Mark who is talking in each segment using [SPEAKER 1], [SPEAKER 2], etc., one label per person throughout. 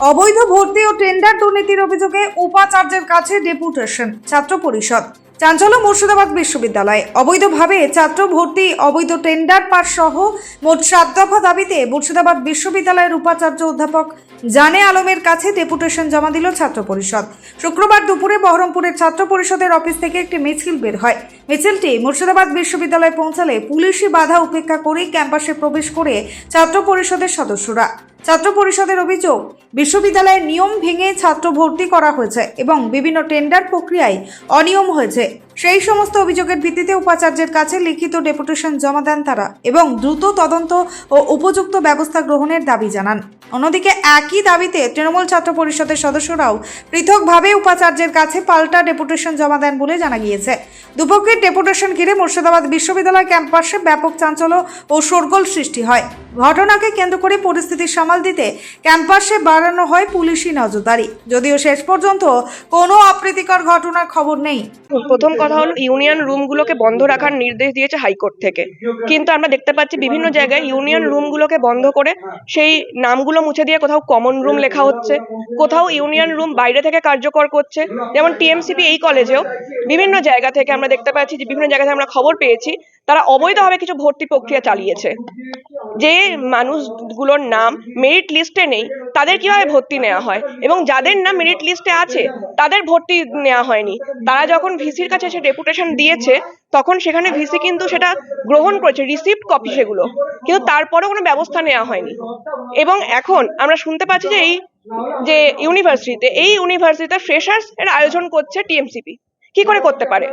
[SPEAKER 1] অবৈধ ভর্তি ও টেন্ডার দুর্নীতির অভিযোগে উপাচার্যের কাছে ডেপুটেশন ছাত্র পরিষদ। চাঞ্চল্য মুর্শিদাবাদ বিশ্ববিদ্যালয়ে। অবৈধভাবে ছাত্র ভর্তি, অবৈধ টেন্ডার পাস সহ মোট সাত দফা দাবিতে মুর্শিদাবাদ বিশ্ববিদ্যালয়ের উপাচার্য অধ্যাপক জানে আলমের কাছে ডেপুটেশন জমা দিল ছাত্র পরিষদ। শুক্রবার দুপুরে বহরমপুরের ছাত্র পরিষদের অফিস থেকে একটি মিছিল বের হয়। মিছিলটি মুর্শিদাবাদ বিশ্ববিদ্যালয়ে পৌঁছালে পুলিশি বাধা উপেক্ষা করেই ক্যাম্পাসে প্রবেশ করে ছাত্র পরিষদের সদস্যরা। ছাত্র পরিষদের অভিযোগ, বিশ্ববিদ্যালয়ের নিয়ম ভেঙে ছাত্র ভর্তি করা হয়েছে এবং বিভিন্ন টেন্ডার প্রক্রিয়ায় অনিয়ম হয়েছে। সেই সমস্ত অভিযোগের ভিত্তিতে উপাচার্যের কাছে লিখিত ডেপুটেশন জমা দেন তারা এবং দ্রুত তদন্ত ও উপযুক্ত ব্যবস্থা গ্রহণের দাবি জানান। অন্যদিকে একই দাবিতে তৃণমূল ছাত্র পরিষদের সদস্যরাও পৃথকভাবে উপাচার্যের কাছে পাল্টা ডেপুটেশন জমা দেন বলে জানা গিয়েছে। দুপক্ষের ডেপুটেশন ঘিরে মুর্শিদাবাদ বিশ্ববিদ্যালয় ক্যাম্পাসে ব্যাপক চাঞ্চল্য ও শোরগোল সৃষ্টি হয়। ঘটনাকে কেন্দ্র করে পরিস্থিতি সামাল দিতে ক্যাম্পাসে বাড়ানো হয় পুলিশি নজরদারি। যদিও শেষ পর্যন্ত কোনো অপ্রীতিকর ঘটনার খবর নেই।
[SPEAKER 2] প্রথম হলো, ইউনিয়ন রুমগুলোকে বন্ধ রাখার নির্দেশ দিয়েছে হাইকোর্ট থেকে। কিন্তু আমরা দেখতে পাচ্ছি বিভিন্ন জায়গায় ইউনিয়ন রুমগুলোকে বন্ধ করে সেই নামগুলো মুছে দিয়ে কোথাও কমন রুম লেখা হচ্ছে, কোথাও ইউনিয়ন রুম বাইরে থেকে কার্যকর করছে। যেমন টিএমসিপি এই কলেজেও বিভিন্ন জায়গা থেকে আমরা দেখতে পাচ্ছি যে বিভিন্ন জায়গা থেকে আমরা খবর পেয়েছি তারা অবৈধভাবে কিছু ভর্তি প্রক্রিয়া চালিয়েছে। যে মানুষগুলোর নাম মেরিট লিস্টে নেই, তাদের কীভাবে ভর্তি নেওয়া হয়? এবং যাদের নাম মেরিট লিস্টে আছে, তাদের ভর্তি নেওয়া হয়নি। তারা যখন ভিসির কাছে সে ডেপুটেশন দিয়েছে, তখন সেখানে ভিসি কিন্তু সেটা গ্রহণ করেছে রিসিপ্ট কপি সেগুলো। কিন্তু তারপরেও কোনো ব্যবস্থা নেওয়া হয়নি। এবং এখন আমরা শুনতে পাচ্ছি যে এই যে ইউনিভার্সিটিতে এই ইউনিভার্সিটিতে ফ্রেশার্স এর আয়োজন করছে টিএমসিপি কি করে করতে পারে?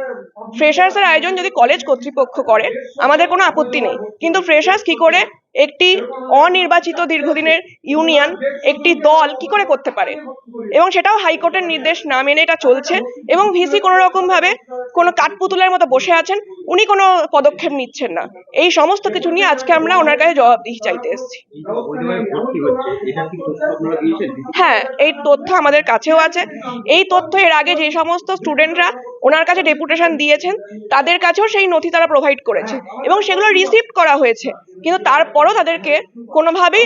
[SPEAKER 2] ফ্রেশার্স এর আয়োজন যদি কলেজ কর্তৃপক্ষ করে, আমাদের কোনো আপত্তি নেই। কিন্তু ফ্রেশার্স কি করে? একটি অনির্বাচিত দীর্ঘদিনের ইউনিয়ন একটি দল কি করে করতে পারে? এবং সেটাও হাইকোর্টের নির্দেশ না মেনে এটা চলছে। এবং ভিসি কোনো রকম ভাবে কোনো কাঠপুতুলের মতো বসে আছেন, উনি কোনো পদক্ষেপ নিচ্ছেন না। এই সমস্ত কিছু নিয়ে আজকে আমরা ওনার কাছে জবাবদিহি চাইতে এসেছি। হ্যাঁ এই তথ্য আমাদের কাছেও আছে। এই তথ্য এর আগে যে সমস্ত স্টুডেন্টরা ওনার কাছে ডেপুটেশন দিয়েছেন তাদের কাছেও সেই নথি তারা প্রোভাইড করেছে। এবং সেগুলো রিসিভ করা হয়েছে। কিন্তু তারপরও তাদেরকে কোনোভাবেই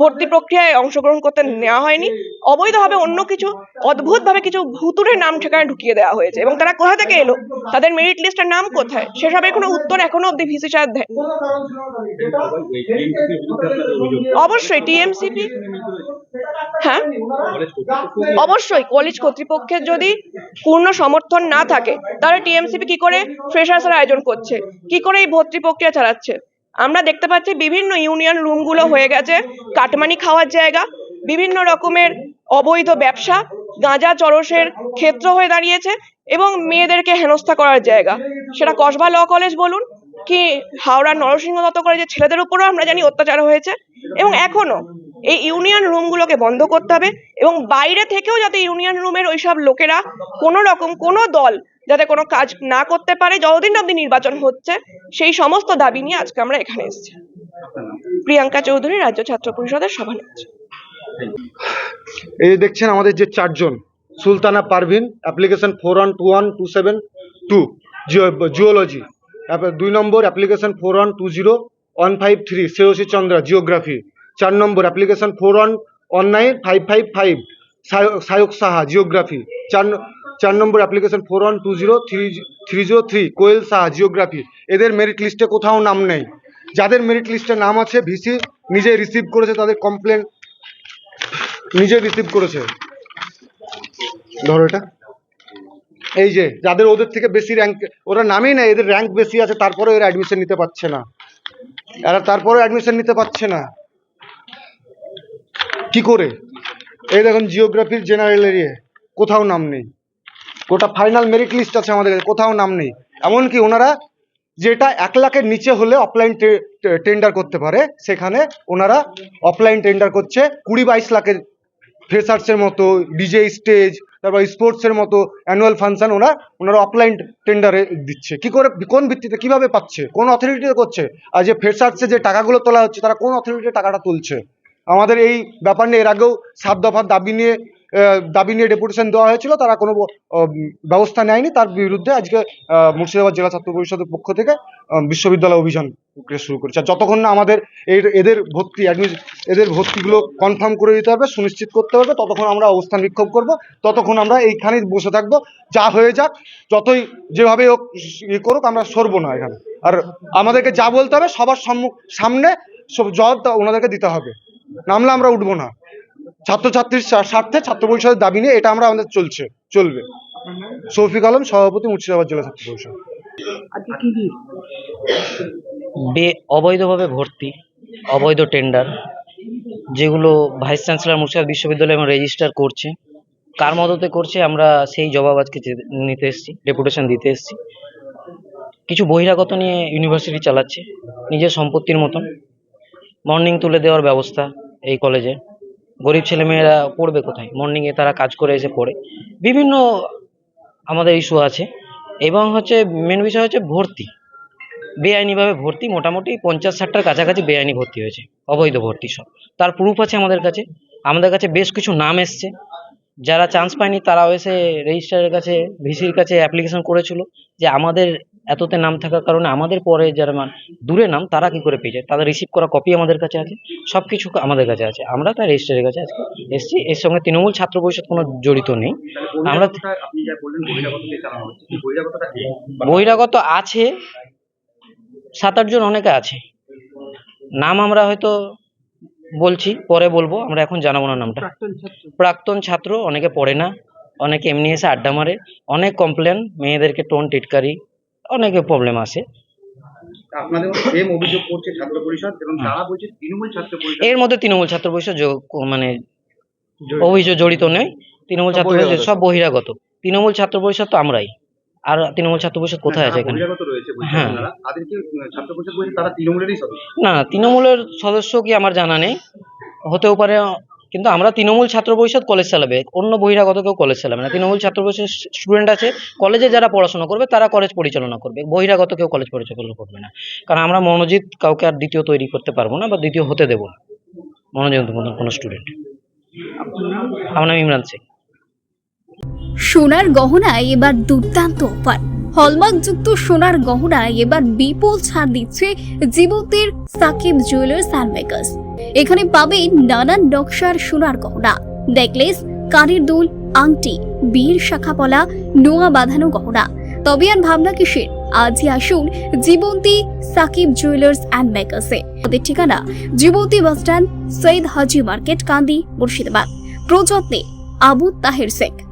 [SPEAKER 2] ভর্তি প্রক্রিয়ায় অংশগ্রহণ করতে নেওয়া হয়নি। অবৈধভাবে অন্য কিছু, অদ্ভুতভাবে কিছু ভুতুরে নাম ঠিকানা ঢুকিয়ে দেওয়া হয়েছে এবং তারা কোথা থেকে এলো? তাদের মেরিট লিস্টের নাম কোথায়? সেসবের কোনো উত্তর এখনও অব্দি ভিসি সাহেব দেয় অবশ্যই, টিএমসিপি। হ্যাঁ? অবশ্যই, কলেজ কর্তৃপক্ষের যদি পূর্ণ সমর্থন না থাকে, তাহলে টিএমসিপি কি করে ফ্রেশার্সের আয়োজন করছে? কি করে এই ভর্তি প্রক্রিয়া চালাচ্ছে? আমরা দেখতে পাচ্ছি বিভিন্ন ইউনিয়ন রুমগুলো হয়ে গেছে, কাটমানি খাওয়ার জায়গা, বিভিন্ন রকমের অবৈধ ব্যবসা, গাঁজা চরসের ক্ষেত্র হয়ে দাঁড়িয়েছে এবং মেয়েদেরকে হেনস্থা করার জায়গা। সেটা কসবা ল কলেজ বলুন কি হাওড়া নরসিংহ দত্ত কলেজের ছেলেদের উপরও আমরা জানি অত্যাচার হয়েছে এবং এখনও এই ইউনিয়ন রুমগুলোকে বন্ধ করতে হবে এবং বাইরে থেকেও যাতে ইউনিয়ন রুমের ওইসব লোকেরা কোনো রকম কোনো দল যাতে কোনো কাজ না করতে পারে যতদিন অব্দি নির্বাচন হচ্ছে, সেই সমস্ত দাবি নিয়ে আজকে আমরা এখানে এসেছি। প্রিয়াঙ্কা চৌধুরী, রাজ্য ছাত্র পরিষদের সভানেত্রী।
[SPEAKER 3] এই দেখছেন আমাদের যে চারজন, Sultana Parvin, application four one two one two seven two geology. দুই number application four one two zero one five three, Shreyasi Chandra, geography. চার number application four one one nine five five five Sayak Saha geography চার চার number application four one two zero three three zero three Koel Saha geography এদের merit লিস্টে কোথাও নাম নেই। যাদের merit লিস্টে নাম আছে, ভিসি নিজে রিসিভ করেছে, তাদের কমপ্লেন নিজে রিসিভ করেছে। ধরো এটা। এই যে, যাদের ওদের থেকে বেশি র্যাঙ্ক ওরা নামেই না এদের র্যাঙ্ক বেশি আছে তারপরে এরা অ্যাডমিশন নিতে পারছে না। এরা তারপরে অ্যাডমিশন নিতে পারছে না। কি করে? এই দেখুন জিওগ্রাফির জেনারেল এরিয়া কোথাও নাম নেই। গোটা ফাইনাল মেরিট লিস্ট আছে আমাদের কাছে, কোথাও নাম নেই। এমনকি ওনারা যেটা এক লাখের নিচে হলে অফলাইন টেন্ডার করতে পারে, সেখানে ওনারা অফলাইন টেন্ডার করছে। কুড়ি বাইশ লাখের ফ্রেশার্সের মতো ডিজে স্টেজ তারপর স্পোর্টসের মতো অ্যানুয়াল ফাংশন ওরা, ওনারা অফলাইন টেন্ডারে দিচ্ছে। কি করে, কোন ভিত্তিতে, কীভাবে পাচ্ছে? কোন অথরিটিতে করছে? আর যে ফ্রেশার্সে যে টাকাগুলো তোলা হচ্ছে, তারা কোন অথরিটিতে টাকাটা তুলছে? আমাদের এই ব্যাপার নিয়ে এর আগেও সাত দফার দাবি নিয়ে দাবি নিয়ে ডেপুটেশন দেওয়া হয়েছিল, তারা কোনো ব্যবস্থা নেয়নি। তার বিরুদ্ধে আজকে মুর্শিদাবাদ জেলা ছাত্র পরিষদের পক্ষ থেকে বিশ্ববিদ্যালয় অভিযান শুরু করেছে। আর যতক্ষণ না আমাদের এদের ভর্তি এদের ভর্তিগুলো কনফার্ম করে দিতে হবে, সুনিশ্চিত করতে হবে, ততক্ষণ আমরা অবস্থান বিক্ষোভ করব, ততক্ষণ আমরা এইখানেই বসে থাকব, যা হয়ে যাক, যতই যেভাবে হোক ইয়ে করুক, আমরা সরবো না এখানে। আর আমাদেরকে যা বলতে হবে, সবার সম্মুখ সামনে সব জবাব ওনাদেরকে দিতে হবে। নামলে আমরা উঠবো না। ছাত্রছাত্রীর স্বা- স্বার্থে ছাত্র পরিষদের দাবি নিয়ে এটা আমরা আমাদের চলছে চলবে। শৌফিক আলম সভাপতি মুর্শিদাবাদ জেলা ছাত্র পরিষদ।
[SPEAKER 4] বে অবৈধভাবে ভর্তি অবৈধ টেন্ডার যেগুলো ভাইস চ্যান্সেলর মুর্শিদাবাদ বিশ্ববিদ্যালয় এবং রেজিস্টার করছে। কার মদতে করছে আমরা সেই জবাব আজকে নিতে এসেছি ডেপুটেশন দিতে এসেছি। কিছু বহিরাগত নিয়ে ইউনিভার্সিটি চালাচ্ছে নিজের সম্পত্তির মতন। মর্নিং তুলে দেওয়ার ব্যবস্থা এই কলেজে গরিব ছেলেমেয়েরা পড়বে কোথায়? মর্নিংয়ে তারা কাজ করে এসে পড়ে। বিভিন্ন আমাদের ইস্যু আছে। এবং হচ্ছে মেন বিষয় হচ্ছে ভর্তি। বেআইনিভাবে ভর্তি, মোটামুটি পঞ্চাশ, ষাটটার কাছাকাছি বেআইনি ভর্তি হয়েছে। অবৈধ ভর্তি সব। তার প্রুফ আছে আমাদের কাছে। আমাদের কাছে বেশ কিছু নাম এসছে। যারা চান্স পায়নি তারাও এসে রেজিস্ট্রারের কাছে ভিসির কাছে অ্যাপ্লিকেশন করেছিল যে আমাদের এততে নাম থাকার কারণে আমাদের পরে যারা মান- দূরে নাম তারা কি করে পেয়ে যায়? তাদের রিসিভ করা কপি আমাদের কাছে আছে সব কিছু আমাদের কাছে আছে। আমরা তাই রেজিস্ট্রারের কাছে আজকে এসেছি। এর সঙ্গে তৃণমূল ছাত্র পরিষদ কোনো জড়িত নেই। আমরা
[SPEAKER 5] বহিরাগত
[SPEAKER 4] আছে। সাত আটজন অনেকে আছে। নাম আমরা হয়তো বলছি পরে বলব। আমরা এখন জানাব না নামটা। প্রাক্তন ছাত্র। অনেকে পড়ে না অনেকে এমনি এসে আড্ডা মারে অনেক কমপ্লেন মেয়েদেরকে টোন টিটকারি অনেকে প্রবলেম আসে
[SPEAKER 5] আপনাদের সেম অভিযোগ করছে ছাত্র পরিষদ এবং তারা বলছে তৃণমূল ছাত্র পরিষদ
[SPEAKER 4] এর মধ্যে তৃণমূল ছাত্র পরিষদ মানে অভিযোগ জড়িত নেই তৃণমূল ছাত্র পরিষদ সব বহিরাগত। তৃণমূল ছাত্র পরিষদ তো আমরাই। আর তৃণমূল ছাত্র পরিষদ কোথায় আছে এখানে? হ্যাঁ।
[SPEAKER 5] ওনারা তাদেরকে আহ, ছাত্র পরিষদ বলছে তারা তৃণমূলেরই সদস্য।
[SPEAKER 4] না না তৃণমূলের সদস্য কি আমার জানা নেই। হতেও পারে কিন্তু আমরা তৃণমূল ছাত্র পরিষদ কলেজ চালাবে অন্য বহিরাগত কেউ কলেজ চালাবে না। তৃণমূল ছাত্র পরিষদ স্টুডেন্ট আছে কলেজে যারা পড়াশোনা করবে তারা কলেজ পরিচালনা করবে। বহিরাগত কেউ কলেজ পরিচালনা করবে না। কারণ আমরা মনোজিৎ কাউকে আর দ্বিতীয় তৈরি করতে পারব না বা দ্বিতীয় হতে দেবো না। মনোজিৎ কোনো স্টুডেন্ট আমার নাম ইমরান সিং।
[SPEAKER 6] সোনার গহনায় এবার দুর্দান্ত অফার। হলমার্কযুক্ত সোনার গহনায় এবার বিপুল ছাড় দিচ্ছে জীবতের সাকিব জুয়েলার্স অ্যান্ড মেকার্স এখানে পাবেন নানান নকশার সোনার গহনা, নেকলেস, কানের দুল, আংটি, বীর শাখাপলা নোয়া বাঁধানো গহনা। তবে আর ভাবনা কিসের? আজই আসুন জীবন্তী সাকিব জুয়েলার্স অ্যান্ড মেকার্সে। ওদের ঠিকানা Jibanti bus stand Syed Haji market, Kandi, Murshidabad. প্রযত্নে Abu Taher Sheikh.